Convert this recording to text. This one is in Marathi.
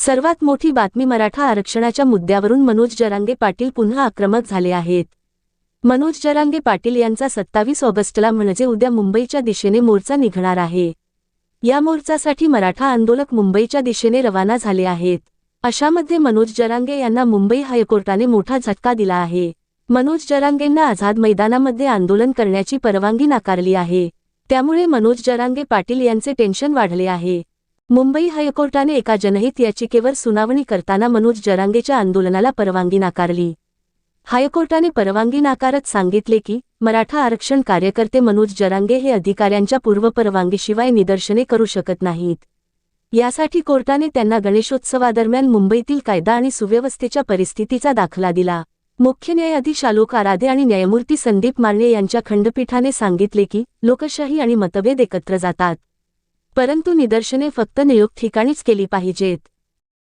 सर्वात मोठी बातमी मराठा आरक्षणाच्या मुद्द्यावरून मनोज जरांगे पाटील पुन्हा आक्रमक झाले आहेत. मनोज जरांगे पाटील यांचा सत्तावीस ऑगस्टला म्हणजे उद्या मुंबईच्या दिशेने मोर्चा निघणार आहे. या मोर्चासाठी मराठा आंदोलक मुंबईच्या दिशेने रवाना झाले आहेत. अशामध्ये मनोज जरांगे यांना मुंबई हायकोर्टाने मोठा झटका दिला आहे. मनोज जरांगेंना आझाद मैदानामध्ये आंदोलन करण्याची परवानगी नाकारली आहे. त्यामुळे मनोज जरांगे पाटील यांचे टेन्शन वाढले आहे. मुंबई हायकोर्टाने एका जनहित याचिकेवर सुनावणी करताना मनोज जरांगेच्या आंदोलनाला परवानगी नाकारली. हायकोर्टाने परवानगी नाकारत सांगितले की मराठा आरक्षण कार्यकर्ते मनोज जरांगे हे अधिकाऱ्यांच्या पूर्वपरवानगीशिवाय निदर्शने करू शकत नाहीत. यासाठी कोर्टाने त्यांना गणेशोत्सवादरम्यान मुंबईतील कायदा आणि सुव्यवस्थेच्या परिस्थितीचा दाखला दिला. मुख्य न्यायाधीश आलोक आराधे आणि न्यायमूर्ती संदीप मार्णे यांच्या खंडपीठाने सांगितले की लोकशाही आणि मतभेद एकत्र जातात. परंतु निदर्शने फक्त नियुक्त ठिकाणीच केली पाहिजेत.